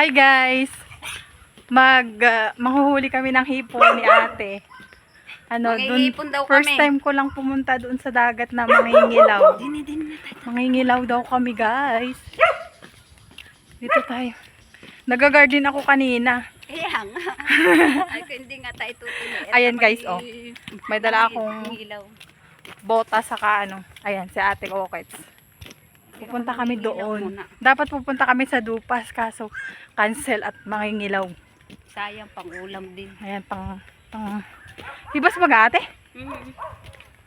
Hi guys! Mag, uh, manghuhuli kami ng hipon ni ate. Ano, dun, daw first kami. time ko lang pumunta doon sa dagat na mangingilaw. Mangingilaw daw kami guys. Dito tayo. Nagagarden ako kanina. Kaya nga. Ay, hindi nga tayo tutuloy. Ayan, guys, oh. May dala akong-. Bota saka ano. Ayan, si ate Okets. Pupunta kami doon. Dapat pupunta kami sa Dupas kaso cancel at mangingilaw. Sayang, pang ulam din. Ayan, pang, pang, hibas ba ate? Mm.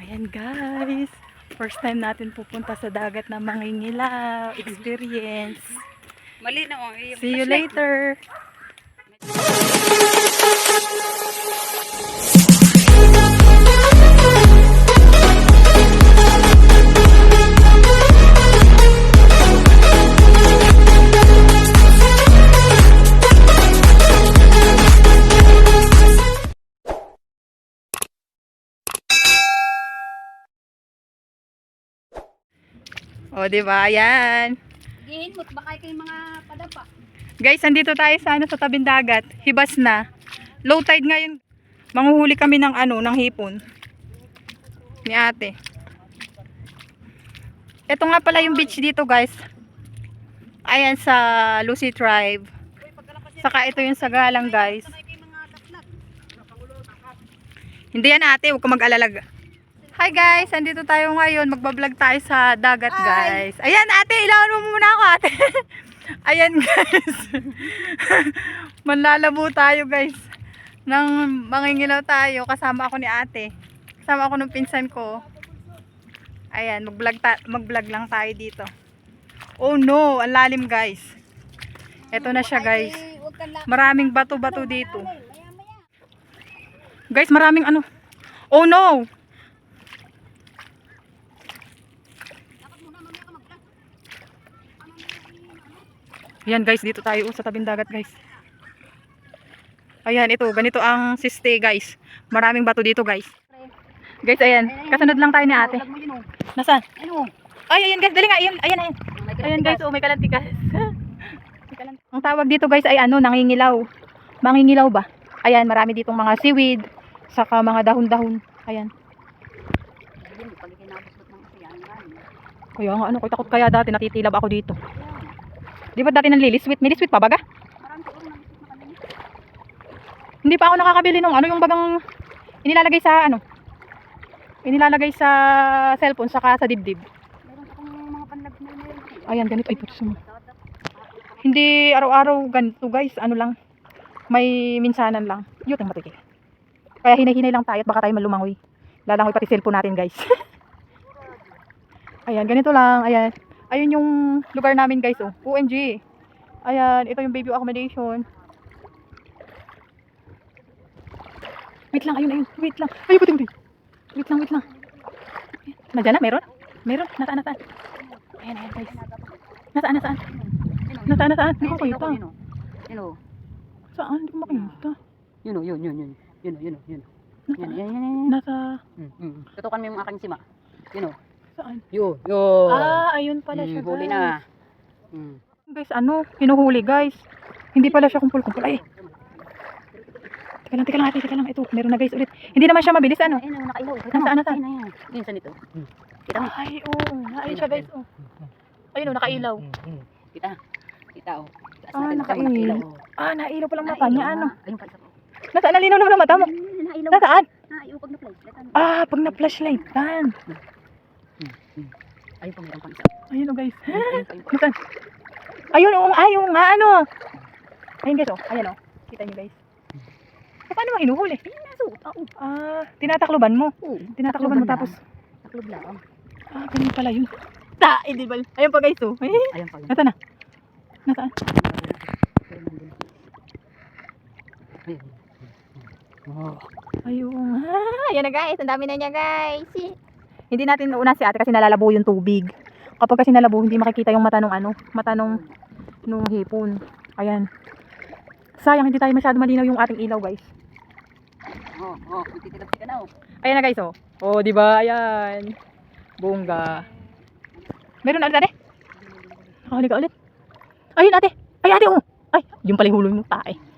Ayan guys, first time natin pupunta sa dagat na mangingilaw, experience. Mali na iyong See you later. O, di ba? Ayan. Gihin mo't baka kay mga padapa. Guys, andito tayo sa ano sa tabing dagat. Hibas na. Low tide ngayon. Manghuhuli kami ng ano, ng hipon. Ni ate. Ito nga pala yung beach dito, guys. Ayan sa Lucy Tribe. Saka ito yung sa Galang, guys. Hindi yan ate, huwag ka mag-alalag. Hi guys, andito tayo ngayon. Magbablog tayo sa dagat, guys. Ayan ate, ilawan mo muna ako ate. Ayan guys. Manlalabo tayo guys. Nang mangingilaw tayo. Kasama ako ni ate. Kasama ako ng pinsan ko. Ayan, mag-vlog, ta- mag-vlog lang tayo dito. Oh no, ang lalim guys. Ito na siya guys. Maraming bato-bato dito. Guys, maraming ano. Oh no! Ayan guys, dito tayo oh, sa tabing dagat guys. Ayan, ito, ganito ang siste guys. Maraming bato dito guys. Guys, ayan. Kasunod lang tayo ni ate. Nasaan? Ano? Ay, ayan guys, dali nga. Ayan, ayan, ayan. Ayan guys, oh, may kalantikas. Ang tawag dito guys ay ano, nangingilaw. Mangingilaw ba? Ayan, marami ditong mga seaweed, saka mga dahon-dahon. Ayan. Siyan. Kaya nga, ano, ko takot kaya dati, natitilab ako dito. Di ba dati nanliliswit? May liswit pa baga? Nang. Hindi pa ako nakakabili nung ano, yung bagang inilalagay sa ano, inilalagay sa cellphone, saka sa dibdib. Ayan, ganito. Ay, puto mo. Hindi araw-araw ganito guys, ano lang, may minsanan lang. Yun ang. Kaya hinay-hinay lang tayo at baka tayo malumangoy. Lalangoy pati cellphone natin guys. Ayan, ganito lang. Ayan. Ayun yung lugar namin guys oh. OMG. Ayan, ito yung baby accommodation. Wait lang, ayun, ayun. Wait lang. Ay, puti, puti. Wait lang, wait lang. Nandiyan na, meron? Meron? Nasaan, nasaan? Ayan, ayan guys. Nasaan, nasaan? Nasaan, nasaan? Hindi ko makita. Yun o. Yun o. Saan? Hindi ko makita. Yun o, yun, yun, yun. Yun o, yun o, yun o. Yan, yan, yan, yan. Nasa, Mm, mm. Tutukan mo yung aking sima. Yun o. saan? Yun, yun. Ah, ayun pala siya Mm, Huli guys. na. Mm. Guys, ano? Hinuhuli guys. Hindi pala siya kumpul-kumpul. Ay. Teka lang, teka lang ate, teka lang. Ito, meron na guys ulit. Hindi naman siya mabilis ano. Ayun nakailaw. Kita Nasaan, nasaan? Ayun, ayun. Yun, saan ito? Mm. Kita mo? Ay, oo. Ayun siya guys. Oh. Ayun oh, nakailaw. Kita. Kita o. Taas Ah, nakailaw. nakailaw, o. Ah, nailaw palang mata Nailaw niya. Ano? Ayun pa isa po. Nasaan? Nalinaw naman ang mata mo. Ayun, Nailaw. Nasaan? Nailaw pag na-flash. Letan. Ah, pag na-flashlight. Mm. Ayun pa, meron pang isa. Ayun oh guys. Ayun, ayun ayun? Ayun oh, ayun nga ano. Ayun guys oh. Ayan oh. Kita niyo guys. So, paano mo hinuhuli? Ayun, nasa utak. Oh. Ah, tinatakloban mo. Oo. Tinatakloban mo tapos. Taklob lang. Ah, ganun pala yun. Ta, hindi ba? Ayun pa guys oh. Eh, Ayun pa. Nasaan na? Nandun. Ayun. Oh. Ayun. Ah, ayan na guys. Ang dami na niya guys. Hindi natin una si ate kasi nalalabo yung tubig. Kapag kasi nalabo, hindi makikita yung mata nung ano, mata nung, nung hipon. Ayan. Sayang, hindi tayo masyado malinaw yung ating ilaw guys. Oh, oh, titilap ka na oh. Ayan na guys oh. Oh, di ba? Ayan. Bongga. Meron na ulit ate? Nakahuli ka ulit. Ayun ate. Ay ate oh. Ay, Yung pala yung hulo mo tae.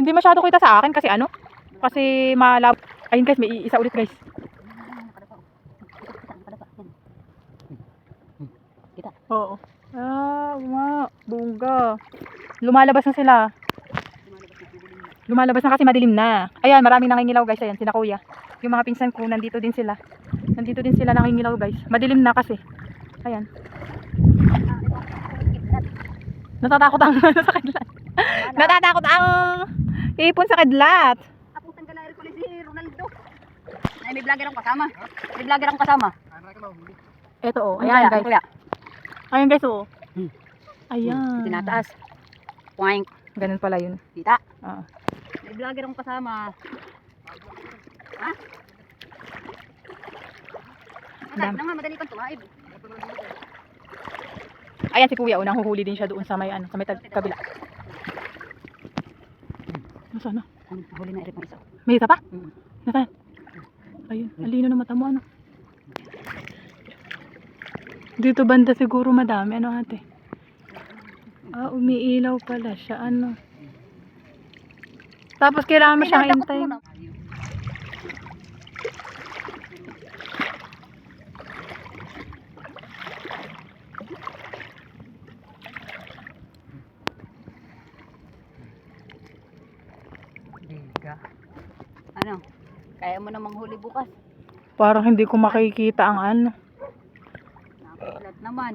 Hindi masyado kita sa akin kasi ano? Kasi malab... Ayun guys, may isa ulit guys. Kita. Oo. Ah, uma, bunga. Lumalabas na sila. Lumalabas na kasi madilim na. Ayan, maraming nangingilaw guys. Ayan, sina kuya. Yung mga pinsan ko, nandito din sila. Nandito din sila nangingilaw guys. Madilim na kasi. Ayan. Natatakot ang sa kidlat. Natatakot ang ipon sa kidlat. Aputang galayar ko ni si Ronaldo. Ay, may vlogger akong kasama. May vlogger akong kasama. Ito oh. Ano Ayan kaya? guys. Ano kaya? Ayan guys oh. Hmm. Ayan. Tinataas. Poink. Ganun pala yun. Kita. Oo. May vlogger akong kasama. Ha? Dam. Madali naman, madali pang tumaib. Ayan si kuya, unang huhuli din siya doon sa may ano, sa may kabila. Nasaan na? Ano, huli na irip ng isa. May isa pa? Mm. Nasaan? Ayun, alino na mata mo ano. Dito banda siguro madami, ano ate? Ah, umiilaw pala siya, ano. Tapos kailangan mo siyang hintayin. Ano? Kaya mo namang huli bukas. Parang hindi ko makikita ang ano. Nakulat naman.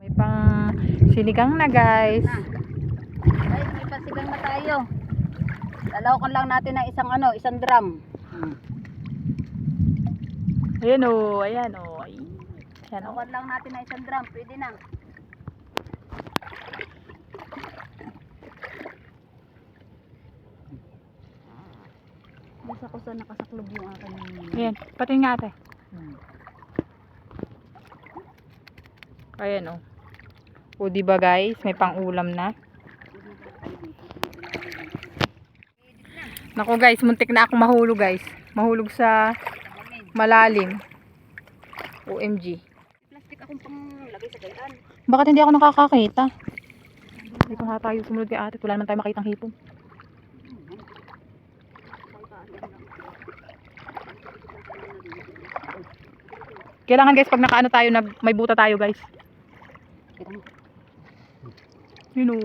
May pang sinigang na guys. Ay, may pasigang na tayo. Dalawakan lang natin ng isang ano, isang drum. Ayan o, ayan o. Ay, Ayan o. Dalawakan lang natin ng isang drum. Pwede na. Sa nakasaklob yung akin. Ayan, pati nga ate. Hmm. Ayan o. O di ba guys, may pang-ulam na. Nako guys, muntik na akong mahulog guys. Mahulog sa malalim. OMG. Plastic akong pang lagay sa gayaan. Bakit hindi ako nakakakita? Hindi ko nga tayo sumunod kay ate. Wala naman tayo makitang hipon. Kailangan guys, pag nakaano tayo, nag, may buta tayo guys. Yun o.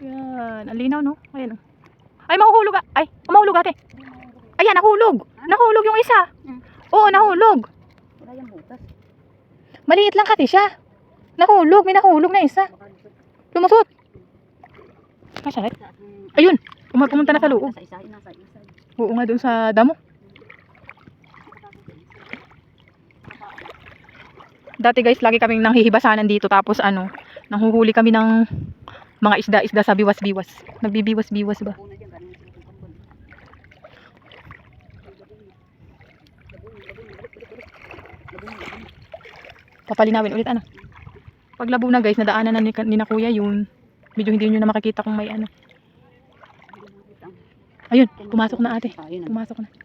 Yan. Ang linaw no? Ayan o. Ay, mahuhulog ah. Ay, mahulog ate. Ayan, nahulog. Nahulog yung isa. Oo, nahulog. Wala yung butas. Maliit lang kasi siya. Nahulog. May nahulog na isa. Lumusot. Ating- Ayun. Pum- Pumunta na sa loob. Oo nga, doon sa damo. Dati guys, lagi kaming nanghihibasanan dito. Tapos ano, nanghuhuli kami ng mga isda-isda sa biwas-biwas. Nagbibiwas-biwas ba? Papalinawin ulit ano. Pag labo na guys, nadaanan na ni, ni na kuya yun. Medyo hindi nyo na makikita kung may ano. Ayun, pumasok na ate. Pumasok na.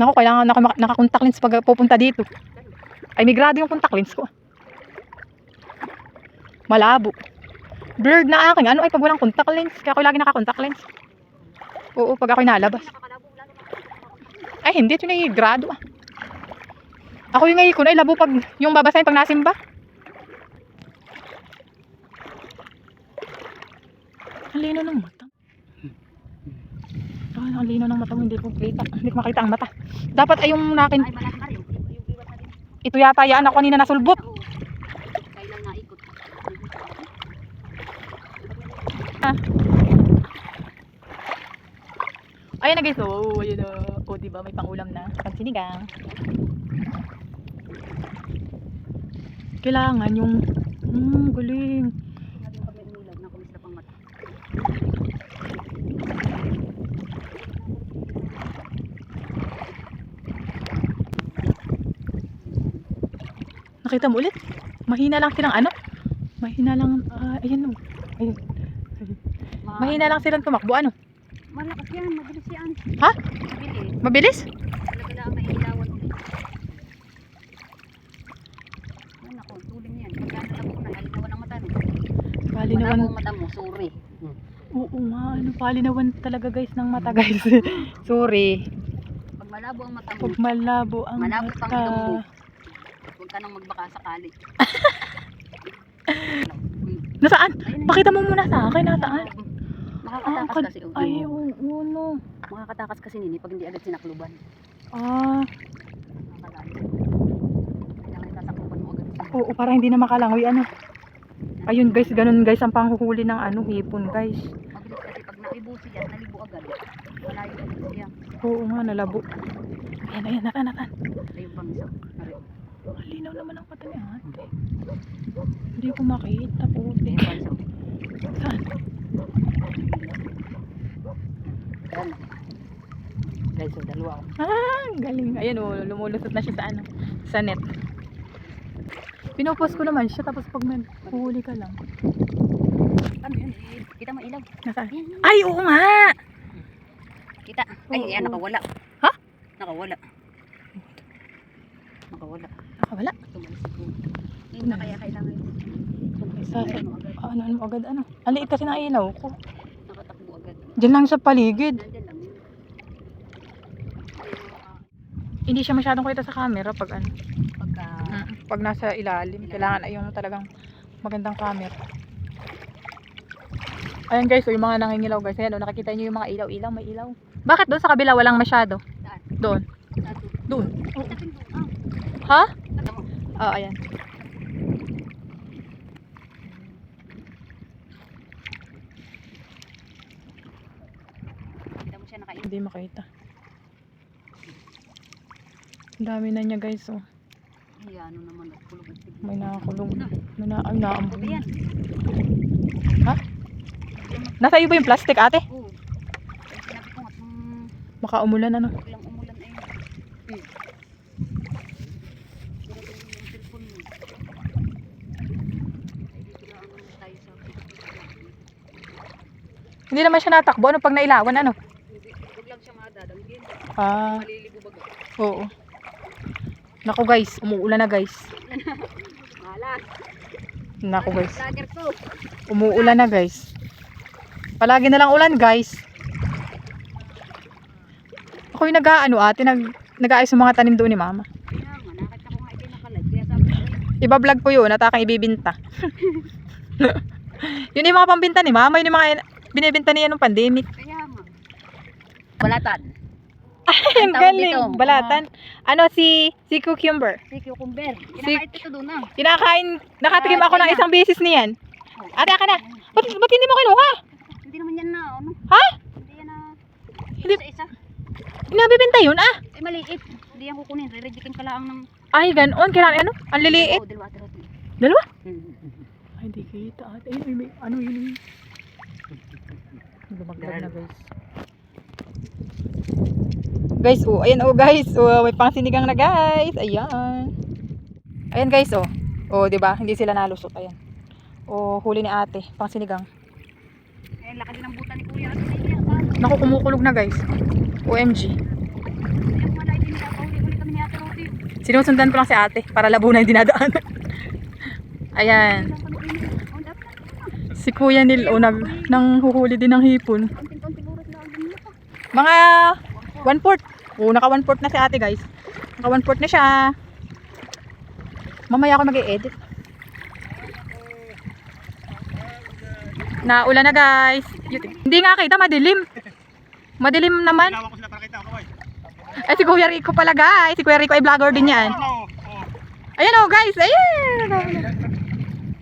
Naku, kailangan naka, naka-contact lens pag pupunta dito. Ay, may grado yung contact lens ko. Malabo. Blurred na akin. Ano ay pag walang contact lens? Kaya ako lagi naka-contact lens. Oo, pag ako'y nalabas. Na. Ay, hindi. Ito na yung grado ah. Ako yung ngayon ko na labo pag yung babasahin pag nasimba. Ang lino ang lino ng mata mo. Hindi ko makita. Hindi ko makita ang mata. Dapat ay yung nakin. Ito yata yan ako kanina nasulbot. Naikot. Ayan na guys. Oh, ayun na. Oh, diba? May pangulam na. Pagsinigang. Kailangan yung... Hmm, galing. Nakita mo ulit? Mahina lang silang ano? Mahina lang, uh, ayan o. Ayan. Mahina lang silang tumakbo, ano? Malakas yan, mabilis yan. Ha? Mabilis. Mabilis? Na may ilawan eh. ulit. Ano ako, tuling yan. Pagkano na po na, halinawan ang mata mo. Palinawan. Wala mata mo, sorry. Hmm. Oo nga, ano, palinawan talaga guys ng mata guys. sorry. Pag malabo ang mata mo. Pag malabo ang malabo mata. Malabo pang ilong mo. Ka nang magbaka sakali. Nasaan? Pakita mo muna sa akin, nataan. Makakatakas Ah, kasi. oh. Ay, oo, no. Makakatakas kasi nini pag hindi agad sinakluban. Ah, oo, para hindi na makalangoy, ano. Ayun guys, ganun guys ang panghuhuli ng ano, hipon guys. Mabilis kasi pag naibusi yan, nalibo agad. Malayo agad siya. Oo nga, nalabo. Ayan, ayan, natan, natan. Ayun pang isa. Nari. Ang linaw naman ang mata ni ate. Hindi ko makita, isa. Saan? Guys, so dalawa. oh. Ah, galing. Ayan o, lumulusot na siya sa ano, sa net. Pinupost ko naman siya, tapos pag may huli ka lang. Ano yun? Eh, Kita mo ilaw. Nasaan? Ay, oo nga! Kita. Ay, Oo. yan, nakawala. Ha? Nakawala. Nakawala. Ko. Hindi na kaya kailangan. Sa, sa, Ano ano, agad, ano. Ang liit kasi ng ilaw ko. Nakatakbo agad. Diyan lang sa paligid. Hindi siya masyadong kita sa camera pag ano. Pagka... Pag nasa ilalim, kailangan ay yung talagang magandang camera. Ayan guys, so yung mga nangingilaw guys. Ayan, oh, nakikita niyo yung mga ilaw-ilaw, may ilaw. Bakit doon sa kabila walang masyado? Doon. Doon. Doon. Ha? Oo, ayan. Kita mo siya nakain. Hindi makita. Ang dami na niya guys, oh. Ay, ano naman. Kulog at tignan. May nakakulong. May na, ay, naambun. Ano? Ha? Nasa iyo ba yung plastic ate? Oo. Ay, sinabi ko nga, hmm, Baka umulan ano. biglang umulan ay. Hmm. Sira ko yung cellphone mo. Ay, dito lang ano tayo sa... Hindi naman siya natakbo. Ano pag nailawan ano? Huwag lang siya madadamgin. Ah, Maliligo baga. oo. Naku guys, umuulan na guys. Malas. Naku guys. Umuulan na guys. Palagi na lang ulan guys. Ako yung nag-ano ate, nag, nag-aayos ng mga tanim doon ni mama. Ay, Iba-vlog ko yun, at aking ibibinta. yun yung mga pambinta ni mama, yun yung mga binibinta niya nung pandemic. kaya. Balatan. Ang tawag galing, dito? balatan. Ano si, si cucumber. Si cucumber. Kinakait ito doon ah. Kinakain, nakatikim Ah, ako ng isang beses niyan. Oh. Ate, aka na. Ba't, ba't hindi mo kinuha? Hindi naman yan na, ano? Ha? Hindi yan na, Hindi, isa-isa. nabibinta yun ah. Eh, maliit. Hindi yan kukunin. Re-rejectin ka lang ng... Ay, ganon. Kailangan ano? Ang liliit. Oo, dalawa, dalawa. Dalawa? Hmm. Ay, di kita ate. Ay, may, ano yun? Lumagdag na guys. Guys, oh, ayan oh guys. Oh, may pangsinigang na guys. Ayan. Ayan guys, oh. Oh, 'di ba? Hindi sila nalusot. Ayan. Oh, huli ni ate, pangsinigang. Eh, laki din ang buta ni Kuya. Ano? Naku, kumukulog na guys. OMG. Sinusundan ko lang si ate para labo na yung dinadaan. Ayan. Wala kami ini. Oh, dapat na. Si Kuya Nil, oh, nag, nang huhuli din ng hipon. Mga one fourth. Oh, naka one fourth na si ate guys. Naka one fourth na siya. Mamaya ako mag-e-edit. Naulan na guys. Hindi nga kita, madilim. Madilim naman. Eh si Kuya Rico pala guys. Si Kuya Rico ay vlogger din yan. Ayan oh guys. Ayan.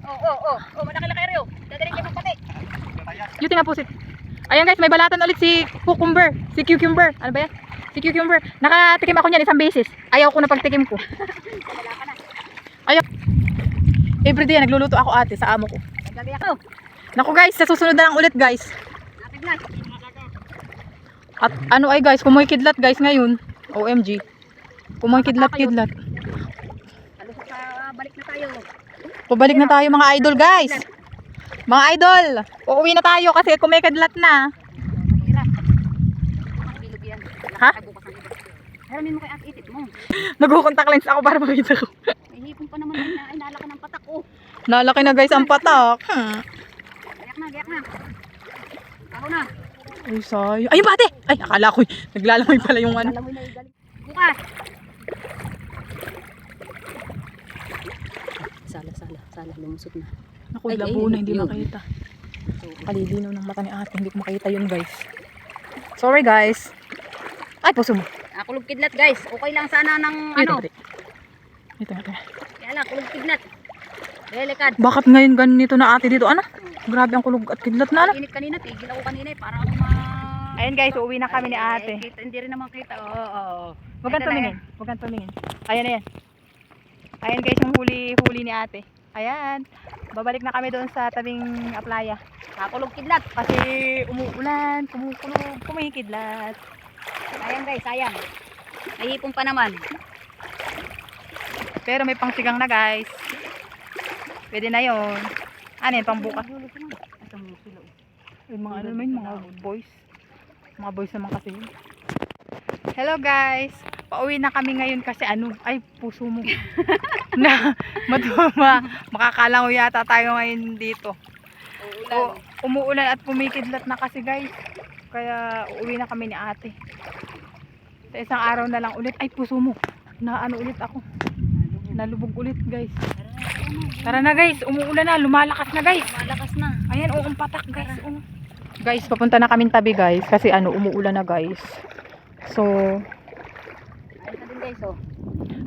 Oh, oh, oh. Oh, malaki-laki rin. Yung nga pusit. Ayan guys, may balatan ulit si cucumber. Si cucumber. Ano ba yan? Si cucumber. Nakatikim ako niyan isang beses. Ayaw ko na pagtikim ko. Ayaw. Everyday nagluluto ako ate sa amo ko. Naku guys, sa susunod na lang ulit guys. At ano ay guys, kumoy kidlat guys ngayon. OMG. Kumoy kidlat kidlat. Halos sa balik na tayo. Pabalik na tayo mga idol guys. Mga idol, uuwi na tayo kasi kumikidlat na. Ha? Haramin mo kay at itit mo. Nag-contact lens ako para makita ko. May hipon pa naman na ay nalaki ng patak oh. Nalaki na guys ang patak. Hmm. Ay, na. Ay, sayo. Ayun ba ate? Ay, akala ko. Naglalamay pala yung ano. Na. Bukas. Sala, sala, sala. Lumusot na. Naku, Ay, labo ay, na, hindi yun. makita. Kalilinaw ng mata ni ate. Hindi ko makita yun, guys. Sorry, guys. Ay, puso mo. Ah, kulog kidlat guys. Okay lang sana ng Ito, ano. ate. Ito, ate. Kaya lang, kulog kidlat. Delikad. Bakit ngayon ganito na ate dito? Ano? Grabe ang kulog at kidlat na, ano? Init kanina, tigil ako kanina eh. Para ako ma... Ayan, guys. Uuwi na kami ni ate. Kita, hindi rin naman kita. Oo, oo, oo. Huwag kang Ito na tumingin. Huwag kang tumingin. Ayan, ayan. Ayan guys, yung huli-huli ni ate. Ayan. Babalik na kami doon sa tabing aplaya. Kakulog kidlat. Kasi umuulan, kumukulog, kumikidlat. Sayang guys, sayang. May hipon pa naman. Pero may pangsigang na guys. Pwede na yon. Ano yan, pang bukas. Yung mga ano naman, mga boys. Mga boys naman kasi yun. Hello guys! Pauwi na kami ngayon kasi ano, ay puso mo. na matuma. Makakalango yata tayo ngayon dito. O, umuulan at pumikidlat na kasi guys. Kaya uuwi na kami ni ate. Sa isang araw na lang ulit. Ay puso mo. Na ano ulit ako. Nalubog ulit guys. Tara na guys, umuulan na. Lumalakas na guys. Malakas na. Ayan, oo, patak guys. oo. Guys, papunta na kaming tabi guys. Kasi ano, umuulan na guys. So, guys, oh.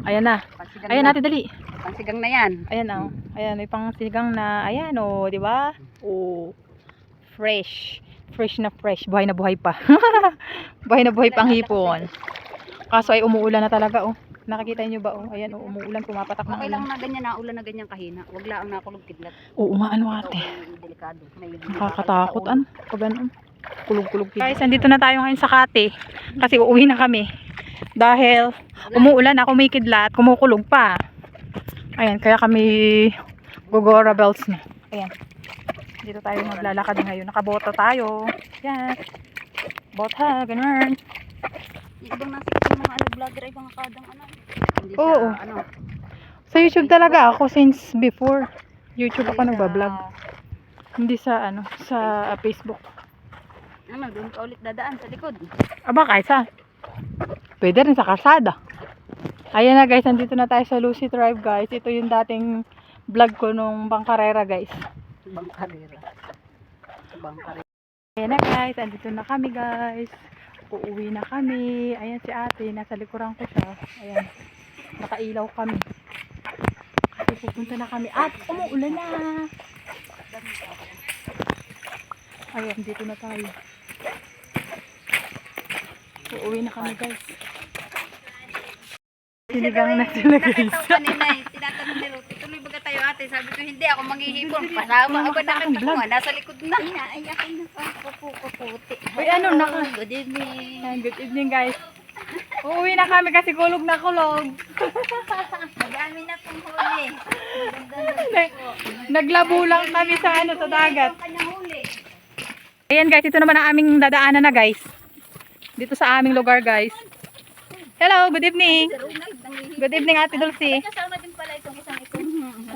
ayan na. Pansigang Ayan na. natin dali. Pansigang na yan. Ayan oh. Ayan, may pang sigang na, ayan oh, di ba? Oh, fresh. Fresh na fresh. Buhay na buhay pa. buhay na buhay pang hipon. Kaso ay umuulan na talaga oh. Nakikita niyo ba oh? Ayan oh, umuulan, pumapatak ng Okay lang na ganyan na ulan na ganyan kahina. Huwag lang ang nakulog kidlat. Oo nga, ano ate. delikado. Nakakatakot an. Pag ano. Kulog-kulog. Guys, andito na tayo ngayon sa Kati. Kasi uuwi na kami. Dahil umuulan na, kumikidlat, kumukulog pa. Ayan, kaya kami gogora bells na. Ayan. Dito tayo maglalakad ngayon. Nakabota tayo. Yan. Bota, ganun. Ibang nasa yung mga ano, vlogger ay mga kadang ano. Hindi Oo. sa ano. Sa YouTube talaga ako since before. YouTube ako nagbablog. Hindi sa ano, sa Facebook. Ano, doon ka ulit dadaan sa likod. Aba, saan. Pwede rin sa karsada. Ayan na guys, andito na tayo sa Lucy Drive guys. Ito yung dating vlog ko nung Bangkarera guys. Ibang karera. Ibang karera. Ayan na guys, andito na kami guys. Uuwi na kami. Ayan si ate, nasa likuran ko siya. Ayan, nakailaw kami. Kasi pupunta na kami. At umuulan na. Ayan, dito na tayo. Uuwi na kami guys. Sinigang na sila guys. Kanina eh. Tinatanong ni Ruth, tuloy baga tayo ate. Sabi ko, hindi ako manghihipon. Pasama ako na vlog. mo. Nasa likod na. Na pa ako kaputi. Uy, ano, naka- Good evening. Ayan, good evening guys. Uuwi na kami kasi kulog na kulog. Madami na pong huli. Naglabo lang kami sa ano sa dagat. Ayan guys, ito naman ang aming dadaanan na guys. Dito sa aming lugar guys. Hello, good evening. Good evening Ate Dulcie. Kasama din pala itong isang ito.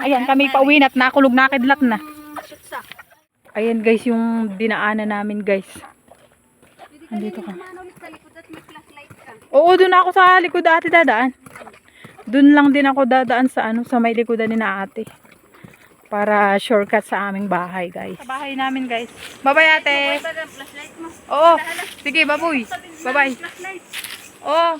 Ayan, kami pauwi na at nakulog na kidlat na. Ayan guys, yung dinaanan namin guys. Andito ka. Oo, doon ako sa likod ate dadaan. Doon lang din ako dadaan sa ano sa may likodan ni na ate para shortcut sa aming bahay, guys. Sa bahay namin, guys. Bye-bye, ate. Oo. Sige, baboy. Bye-bye. Oo. Oh.